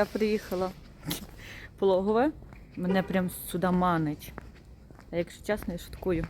я приїхала в пологове. Мене прям сюди манить. А якщо чесно, я шуткую.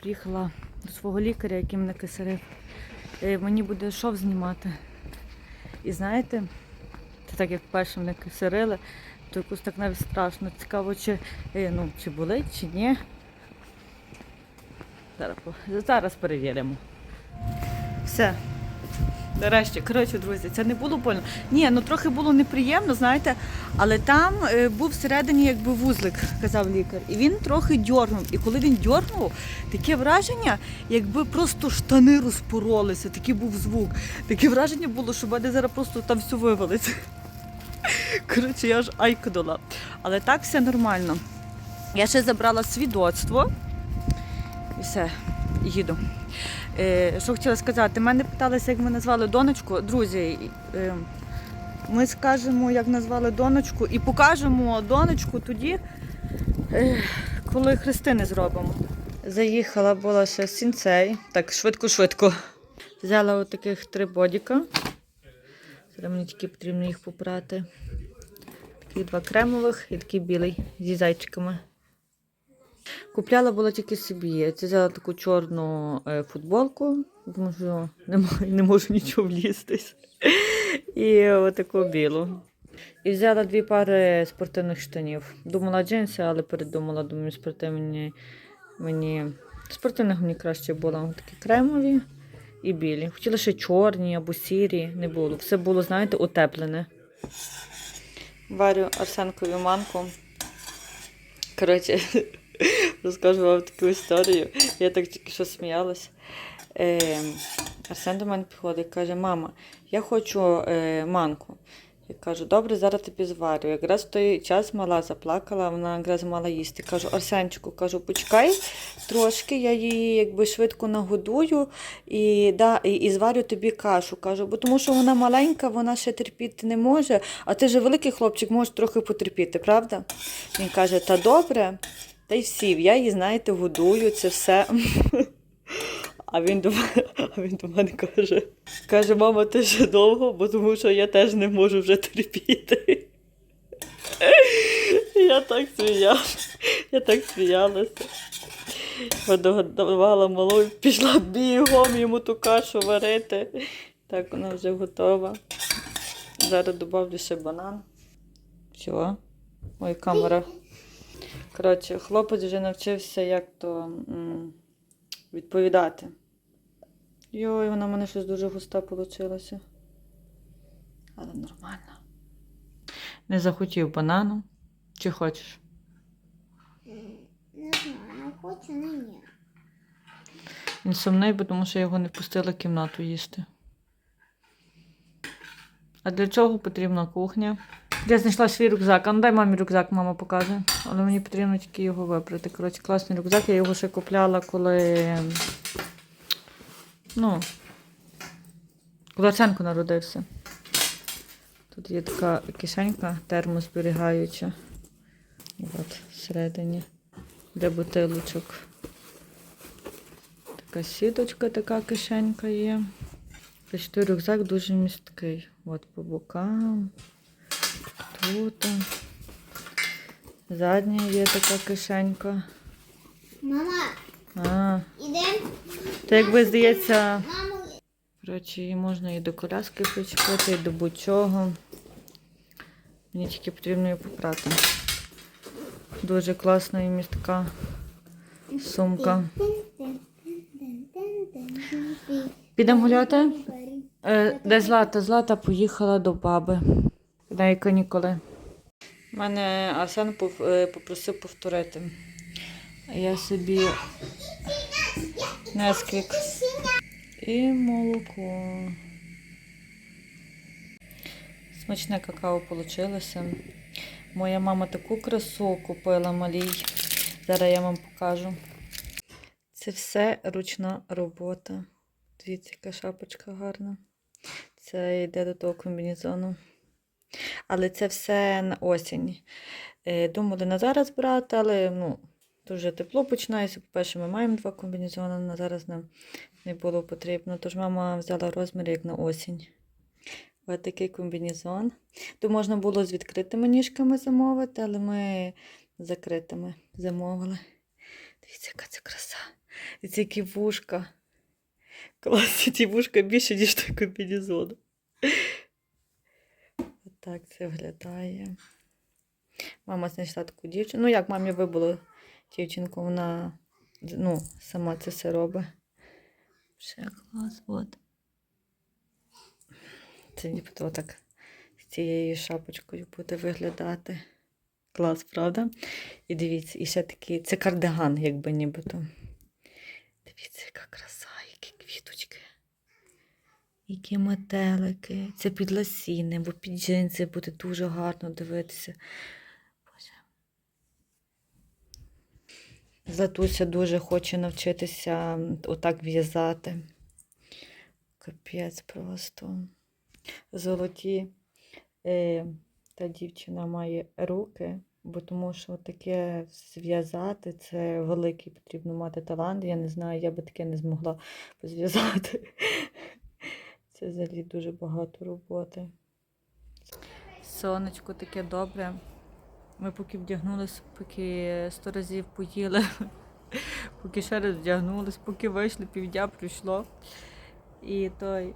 Приїхала до свого лікаря, який мене кисарив. Е, Мені буде шов знімати. І знаєте, це так як вперше мене кисарили, то якось так навіть страшно. Цікаво, чи, е, ну, чи болить, чи ні. Зараз, зараз перевіримо. Все. Нарешті, коротше, друзі, це не було больно. Ні, ну трохи було неприємно, знаєте, але там е, був всередині якби вузлик, казав лікар. І він трохи дьорнув. І коли він дьорнув, таке враження, якби просто штани розпоролися, такий був звук. Таке враження було, що в мене зараз просто там все вивалиться. Коротше, я аж айкнула. Але так все нормально. Я ще забрала свідоцтво. І все, їду. Е, що хотіла сказати, мене питалися, як ми назвали донечку. Друзі, е, ми скажемо, як назвали донечку, і покажемо донечку тоді, е, коли хрестини зробимо. Заїхала була ще сінцей, так швидко-швидко. Взяла отаких три бодіка. Зараз мені тільки потрібно їх попрати. Такі два кремових і такий білий зі зайчиками. Купляла була тільки собі. Це взяла таку чорну е, футболку, тому що не, мо- не можу нічого влізтись. І отаку білу. І взяла дві пари спортивних штанів. Думала джинси, але передумала, думаю, спортивні мені. Спортивних мені краще було такі кремові і білі. Хотіла ще чорні або сірі, не було. Все було, знаєте, утеплене. Варю Арсенкові манку. Коротше, розкажу вам таку історію. Я так тільки що сміялась. Е, Арсен до мене підходить і каже: мама, я хочу е, манку. Я кажу, добре, зараз тобі зварю. Якраз в той час мала заплакала, вона якраз мала їсти. Кажу, Арсенчику, кажу, почекай трошки, я її якби швидко нагодую і, да, і, і зварю тобі кашу. Кажу, бо тому що вона маленька, вона ще терпіти не може, а ти же великий хлопчик, можеш трохи потерпіти, правда? Він каже, та добре, та й сів. Я її, знаєте, годую, це все. А він до мене, а він до мене каже, каже, мама, ти ще довго, бо тому що я теж не можу вже терпіти. Я так сміялася, я так сміялася. Годувала малу, і пішла бігом йому ту кашу варити. Так, вона вже готова. Зараз додавлю ще банан. Все. Ой, камера. Коротше, хлопець вже навчився, як то відповідати. Йой, вона в мене щось дуже густа вийшла. Але нормально. Не захотів банану. Чи хочеш? Не знаю, хочу, не ні. Він сумний, бо тому що я його не впустила в кімнату їсти. А для чого потрібна кухня? Я знайшла свій рюкзак. А ну дай мамі рюкзак, мама покаже. Але мені потрібно тільки його вибрати. Коротше, класний рюкзак. Я його ще купляла, коли. Ну. Коли народився. Тут є така кишенька термозберігаюча. От, всередині. Для бутилочок. Така сіточка, така кишенька є. Бачите, рюкзак дуже місткий. От по бокам. Тут. Задня є така кишенька. Мама, А, ідемо. то якби здається, коротше, її можна і до коляски причепити, і до будь-чого. Мені тільки потрібно її попрати. Дуже класна і містка сумка. Підемо гуляти? Е, де Злата? Злата поїхала до баби. Неї канікули. Мене Арсен е, попросив повторити. Я собі несквік і молоко. Смачне какао вийшло. Моя мама таку красу купила малій. Зараз я вам покажу. Це все ручна робота. Дивіться, яка шапочка гарна. Це йде до того комбінезону. Але це все на осінь. Е, Думали на зараз брати, але ну, дуже тепло починається. По-перше, ми маємо два комбінезони, на зараз нам не було потрібно. Тож мама взяла розмір як на осінь. Ось такий комбінезон. Тут можна було з відкритими ніжками замовити, але ми з закритими замовили. Дивіться, яка це краса. Дивіться, які вушка. Класні ті вушка більше, ніж той комбінезон. Отак це виглядає. Мама знайшла таку дівчину. Ну, як мамі вибуло дівчинку, вона ну, сама це все робить. Ще клас, от. Це нібито так з цією шапочкою буде виглядати. Клас, правда? І дивіться, і ще такий, це кардиган, якби нібито. Дивіться, яка краса, які квіточки. Які метелики. Це під ласіни, бо під джинси буде дуже гарно дивитися. Боже. Златуся дуже хоче навчитися отак в'язати. Капець просто. Золоті. Е, та дівчина має руки, бо тому що таке зв'язати це великий потрібно мати талант. Я не знаю, я би таке не змогла зв'язати. Це взагалі дуже багато роботи. Сонечко таке добре. Ми поки вдягнулись, поки сто разів поїли, поки ще раз вдягнулись, поки вийшли, півдня пройшло. І той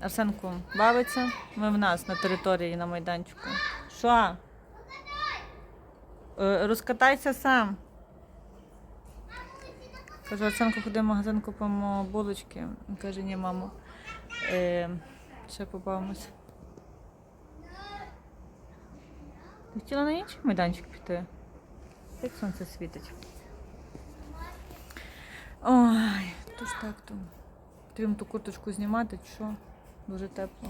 Арсенко бавиться. Ми в нас на території на майданчику. Що? Е, Розкатайся сам. Кажу, Арсенко, ходи в магазин, купимо булочки. Каже, ні, мамо. Е, ще побавимось. Ти хотіла на інший майданчик піти? Як сонце світить. Ой, то ж так то. Потрібно ту курточку знімати, що? Дуже тепло.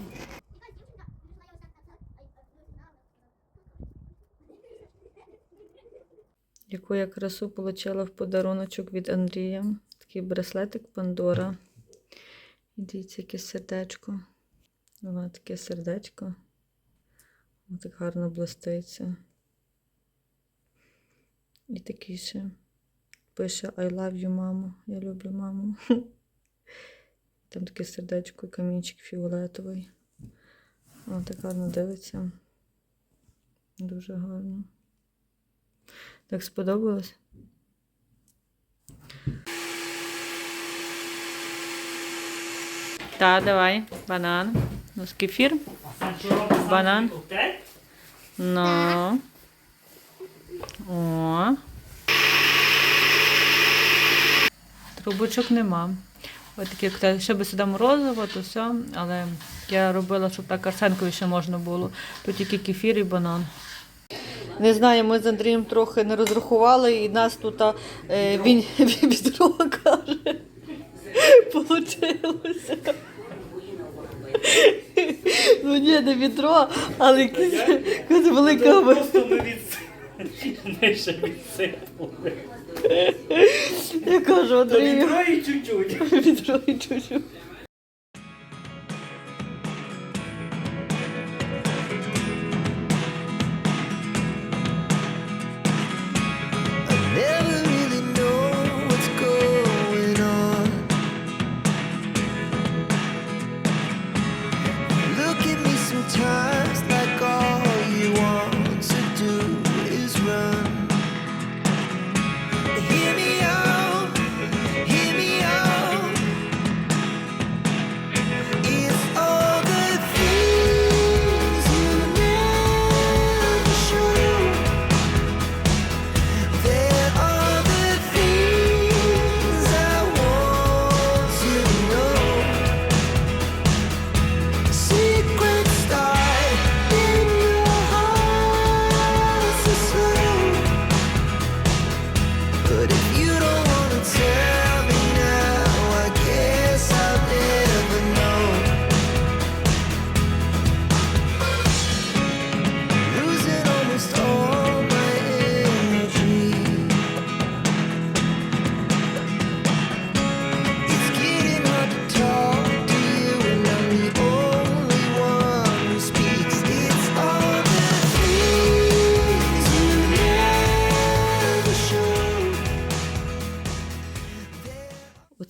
Яку я красу отримала в подаруночок від Андрія. Такий браслетик Пандора. І дивіться, яке сердечко. Ось таке сердечко. Ось так гарно блиститься. І такий ще пише I love you, мамо. Я люблю маму. Там таке сердечко і камінчик фіолетовий. О, так гарно дивиться. Дуже гарно. Так сподобалось? Так, давай. Банан. Ну, з кефір. Банан. Ну. О. Трубочок нема. Ось такі коктейлі. Ще би сюди морозиво, то все. Але я робила, щоб так Арсенкові ще можна було. Тут тільки кефір і банан. Не знаю, ми з Андрієм трохи не розрахували, і нас тут а, е, він, відро каже. Получилося. Ну ні, не відро, але якась якась велика. Просто від ще відсипали. Я кажу, Андрію. відро і чуть-чуть. Відро і чуть-чуть.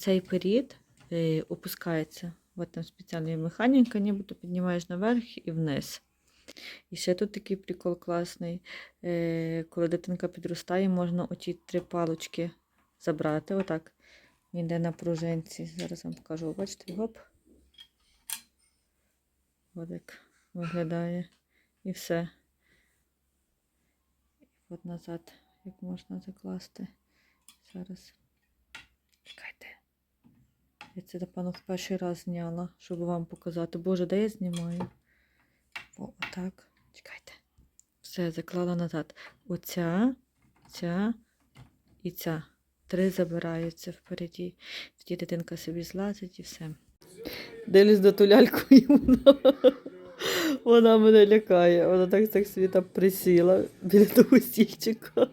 Цей період е, опускається От там спеціальна механіка, нібито піднімаєш наверх і вниз. І ще тут такий прикол класний. Е, коли дитинка підростає, можна оті три палочки забрати. Отак. Він йде на пружинці. Зараз вам покажу. Бачите, гоп. От як виглядає. І все. От назад, як можна закласти. Зараз. Я це, напевно, в перший раз зняла, щоб вам показати. Боже, де я знімаю? О, отак. Чекайте. Все, заклала назад. Оця, ця і ця. Три забираються впереді. Тоді дитинка собі злазить і все. Дивлюсь до ту ляльку і вона, вона мене лякає. Вона так так собі там присіла біля того стільчика.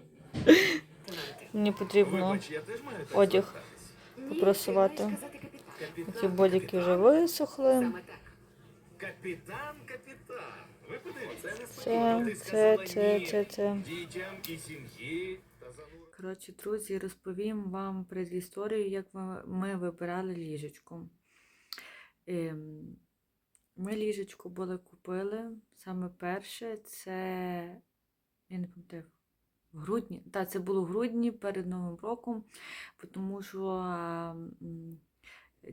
Мені потрібно одяг попросувати. Ці бодіки вже висохли. Капітан, капітан. Ви подивіться, це Це, це, це, дітям і сім'ї. Коротше, друзі, розповім вам предісторію, як ми, ми вибирали ліжечко. Ем, ми ліжечко були купили. Саме перше це, я не пам'ятаю, в грудні. Так, це було в грудні перед Новим роком, тому що а, м,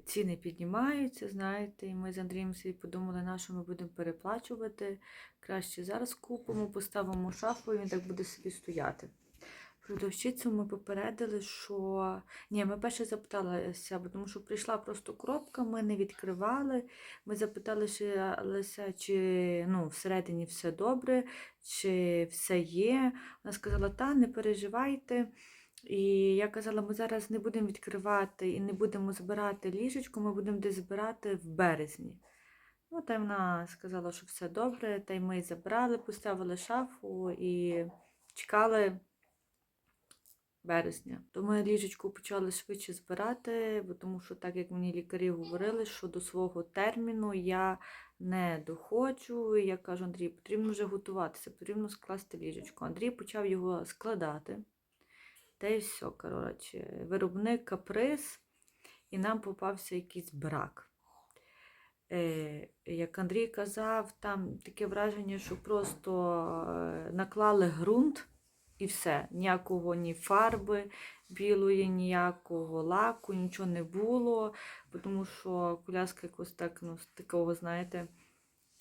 ціни піднімаються, знаєте, і ми з Андрієм собі подумали, на що ми будемо переплачувати. Краще зараз купимо, поставимо шафу, і він так буде собі стояти. Продавщицю ми попередили, що ні, ми перше запиталися, бо тому що прийшла просто коробка, ми не відкривали. Ми запиталися, чи ну, всередині все добре, чи все є. Вона сказала, та, не переживайте. І я казала, ми зараз не будемо відкривати і не будемо збирати ліжечко, ми будемо десь збирати в березні. Ну, та й вона сказала, що все добре, та й ми забрали, поставили шафу і чекали березня. То ми ліжечку почали швидше збирати, бо тому що, так як мені лікарі говорили, що до свого терміну я не доходжу. Я кажу, Андрій, потрібно вже готуватися, потрібно скласти ліжечко. Андрій почав його складати. Та й все, коротше, виробник каприз, і нам попався якийсь брак. Е, як Андрій казав, там таке враження, що просто е, наклали ґрунт і все. Ніякого ні фарби білої, ніякого лаку, нічого не було, тому що коляска якось так, ну, такого, знаєте,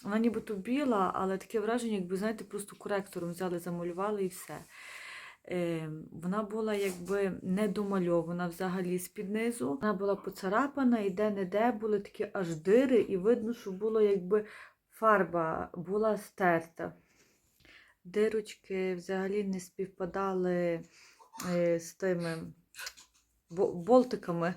вона нібито біла, але таке враження, якби, знаєте, просто коректором взяли, замалювали і все. Е, вона була якби не домальована взагалі з-під низу. Вона була поцарапана, і де-не-де були такі аж дири, і видно, що було якби фарба була стерта. Дирочки взагалі не співпадали е, з тими болтиками.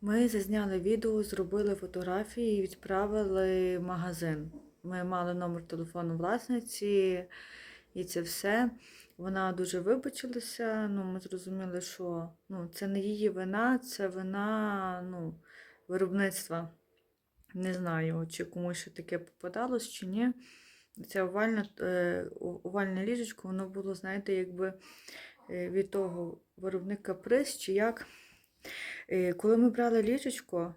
Ми зазняли відео, зробили фотографії і відправили магазин. Ми мали номер телефону власниці і це все. Вона дуже вибачилася. Ну, ми зрозуміли, що ну, це не її вина, це вина ну, виробництва. Не знаю, чи комусь ще таке попадалось, чи ні. Це овальне, овальне ліжечко, воно було, знаєте, якби е, від того виробника приз, чи як. Е, Коли ми брали ліжечко,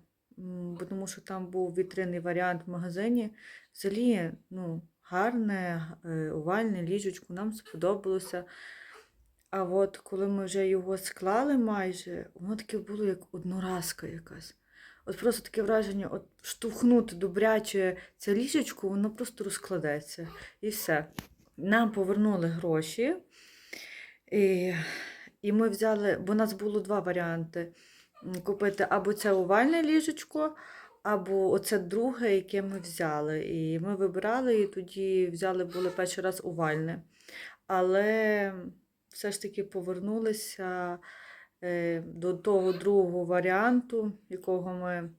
тому що там був вітринний варіант в магазині, взагалі, ну, гарне, е, овальне ліжечко, нам сподобалося. А от коли ми вже його склали майже, воно таке було як одноразка якась. От просто таке враження, от штовхнути добряче це ліжечко, воно просто розкладеться. І все. Нам повернули гроші. І, і ми взяли, бо у нас було два варіанти: купити або це овальне ліжечко, або оце друге, яке ми взяли. І ми вибирали, і тоді взяли були перший раз овальне. Але все ж таки повернулися е, до того другого варіанту, якого ми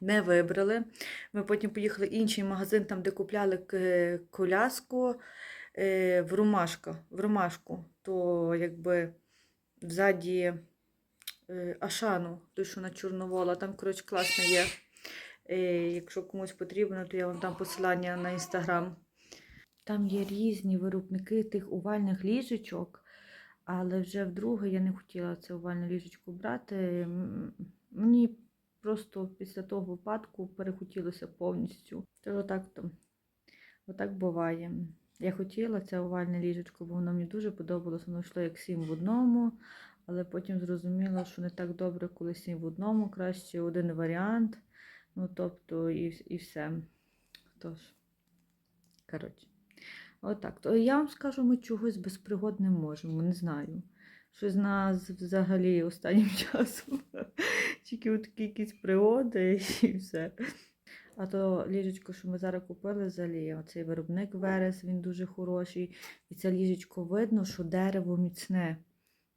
не вибрали. Ми потім поїхали в інший магазин, там, де купляли коляску е, в Ромашка, в Ромашку. То якби взаді е, Ашану, той, що на Чорновола, там, коротше, класно є. Е, Якщо комусь потрібно, то я вам дам посилання на інстаграм. Там є різні виробники тих овальних ліжечок, але вже вдруге я не хотіла це овальне ліжечко брати. Мені просто після того випадку перехотілося повністю. Тож отак то. Отак буває. Я хотіла це овальне ліжечко, бо воно мені дуже подобалося. Воно йшло як сім в одному, але потім зрозуміла, що не так добре, коли сім в одному, краще один варіант. Ну, тобто, і, і все. Тож, коротше. Отак. То я вам скажу, ми чогось без пригод не можемо, не знаю. Щось з нас взагалі останнім часом. Тільки от якісь пригоди і все. А то ліжечко, що ми зараз купили, взагалі, оцей виробник Верес, він дуже хороший. І це ліжечко видно, що дерево міцне.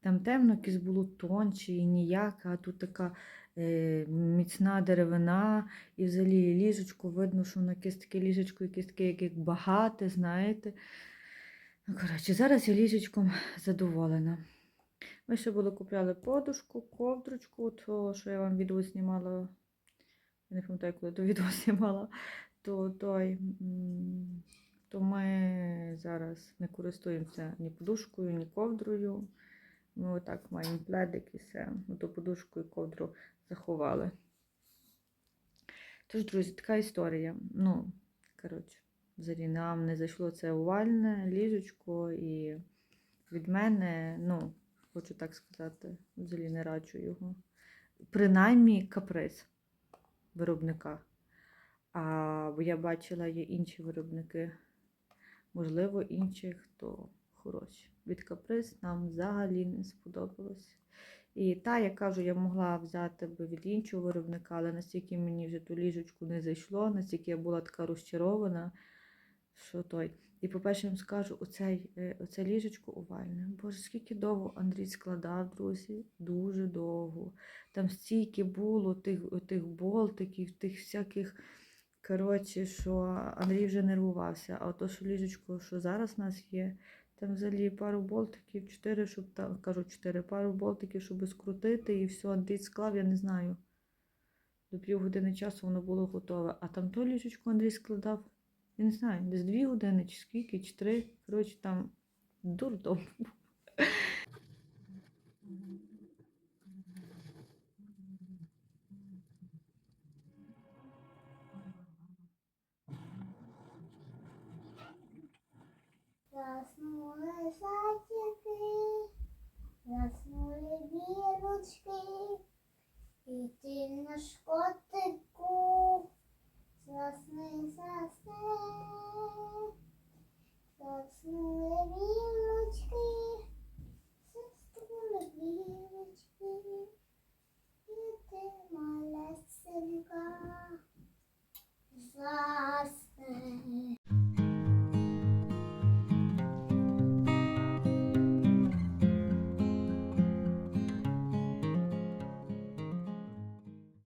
Там темно якесь було тонче і ніяке, а тут така міцна деревина. І взагалі ліжечко видно, що воно якесь таке ліжечко, якесь таке, як, багате, знаєте. Ну, коротше, зараз я ліжечком задоволена. Ми ще були купляли подушку, ковдрочку, то, що я вам відео знімала. Я не пам'ятаю, коли то відео знімала, то той. То ми зараз не користуємося ні подушкою, ні ковдрою. Ми отак маємо пледик і все. Ту подушку і ковдру заховали. Тож, друзі, така історія. Ну, коротше, взагалі нам не зайшло це овальне ліжечко, і від мене, ну, хочу так сказати, взагалі не раджу його. Принаймні каприз виробника. А бо я бачила є інші виробники, можливо, інші, хто хороші. Від каприз нам взагалі не сподобалось. І та, я кажу, я могла взяти би від іншого виробника, але настільки мені вже ту ліжечку не зайшло, настільки я була така розчарована, що той. І, по-перше, я вам скажу, оцей, е, оце ліжечко овальне. Боже, скільки довго Андрій складав, друзі, дуже довго. Там стільки було тих, тих болтиків, тих всяких. Коротше, що Андрій вже нервувався. А то, що ліжечко, що зараз у нас є, там взагалі пару болтиків, чотири, щоб там, кажу, чотири, пару болтиків, щоб скрутити, і все, Андрій склав, я не знаю. До півгодини часу воно було готове. А там то ліжечко Андрій складав, я не знаю, десь дві години, чи скільки, чи три. Коротше, там дурдом. був. Заснули сатіки, заснули вірочки, і ти наш котику засни засни, заснули вірочки, заснули вірочки, і ти малесенька засни.